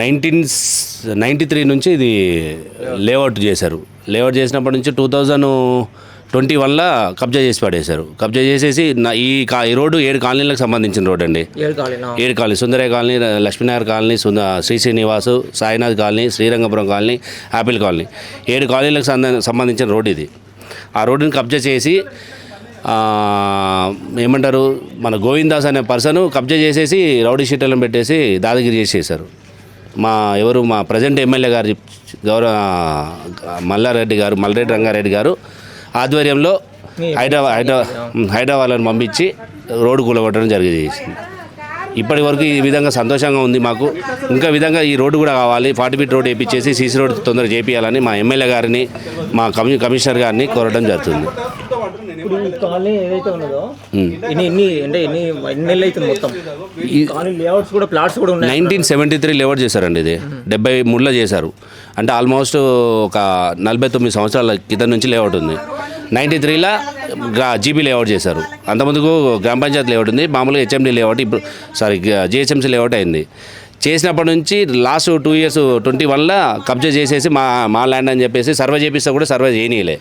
Nineteen ninety three నుంచి ఇది layout చేశారు. లేఅవుట్ చేసినప్పటి నుంచి టూ థౌజండ్ ట్వంటీ వన్లో కబ్జా చేసి పడేశారు. కబ్జా చేసేసి నా ఈ కా ఈ రోడ్డు ఏడు కాలనీలకు సంబంధించిన రోడ్ అండి. ఏడు కాలేనా Sundarayya colony Lakshminagar colony సుంద Sri Srinivasu Sainath colony Srirangapuram colony apple colony. ఏడు కాలనీలకు సంబంధించిన రోడ్ ఇది. ఆ రోడ్డుని కబ్జా చేసి ఏమంటారు మన గోవిందాస్ అనే పర్సన్ కబ్జా చేసేసి రౌడీ షీట్లను పెట్టేసి దాదాగిరి చేసేసారు మా ఎవరు మా ప్రజెంట్ ఎమ్మెల్యే గారు గౌరవ మల్లారెడ్డి గారు మల్లారెడ్డి రంగారెడ్డి గారు ఆధ్వర్యంలో హైదరాబాద్ హైదరాబాద్ హైదరాబాద్లను పంపించి రోడ్డు కూలగొట్టడం జరిగేది. ఇప్పటి వరకు ఈ విధంగా సంతోషంగా ఉంది మాకు. ఇంకా విధంగా ఈ రోడ్డు కూడా కావాలి. ఫార్టీ ఫీట్ రోడ్ వేయించేసి సీసీ రోడ్ తొందరగా చేపియాలని మా ఎమ్మెల్యే గారిని మా కమి కమిషనర్ గారిని కోరడం జరుగుతుంది. ఇప్పుడు ఈ కాలనీ ఏదైతే ఉన్నదో ఎన్ని ఎన్ని అంటే ఎన్ని ఎన్ని నెలలు అవుతుంది మొత్తం. ఈ కాలనీ లేఅవుట్స్ కూడా ప్లాట్స్ కూడా ఉన్నాయి. నైన్టీన్ సెవెంటీ త్రీ లేఅవుట్ చేశారండి ఇది. డెబ్బై మూడులో చేశారు. అంటే ఆల్మోస్ట్ ఒక నలభై తొమ్మిది సంవత్సరాల క్రితం నుంచి లేఅవుట్ ఉంది. నైంటీ త్రీలో జీబీ లేఅవుట్ చేశారు. అంతమందుకు గ్రామ పంచాయతీ లేఅవుట్ ఉంది. మామూలుగా హెచ్ఎండి లేఅవుట్ ఇప్పుడు సారీ జిహెచ్ఎంసీ లేఅవుట్ అయింది. చేసినప్పటి నుంచి లాస్ట్ టూ ఇయర్స్ ట్వంటీ వన్లో కబ్జా చేసేసి మా మా ల్యాండ్ అని చెప్పేసి సర్వే చేపిస్తే కూడా సర్వే చేయనీయలే.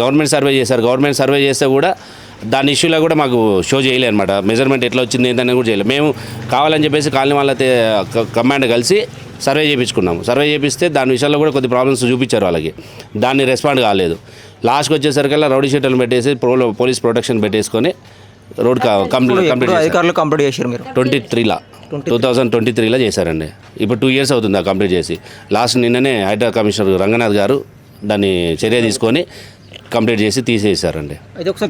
గవర్నమెంట్ సర్వే చేశారు. గవర్నమెంట్ సర్వే చేస్తే కూడా దాని ఇష్యూలో కూడా మాకు షో చేయలే అనమాట మెజర్మెంట్ ఎట్లా వచ్చింది ఏంటని కూడా చేయలేదు మేము కావాలని చెప్పేసి కాలనీ వాళ్ళ కమాండ్ కలిసి సర్వే చేయించుకున్నాము సర్వే చేపిస్తే దాని విషయాల్లో కూడా కొద్ది ప్రాబ్లమ్స్ చూపించారు వాళ్ళకి. దాన్ని రెస్పాండ్ కాలేదు. లాస్ట్కి వచ్చేసరికల్లా రౌడీ షీట్లను పెట్టేసి పోలీస్ ప్రొటెక్షన్ పెట్టేసుకొని రోడ్ కంప్లీట్ కంప్లీట్ అధికారులు కంప్లీట్ చేశారు మీరు? ట్వంటీ త్రీలా. టూ థౌజండ్ ట్వంటీ త్రీలో చేశారండి. ఇప్పుడు టూ ఇయర్స్ అవుతుంది ఆ కంప్లీట్ చేసి. లాస్ట్ నిన్ననే హైదరాబాద్ కమిషనర్ రంగనాథ్ గారు దాన్ని చర్య తీసుకొని కంప్లీట్ చేసి తీసేసారండి అయితే ఒకసారి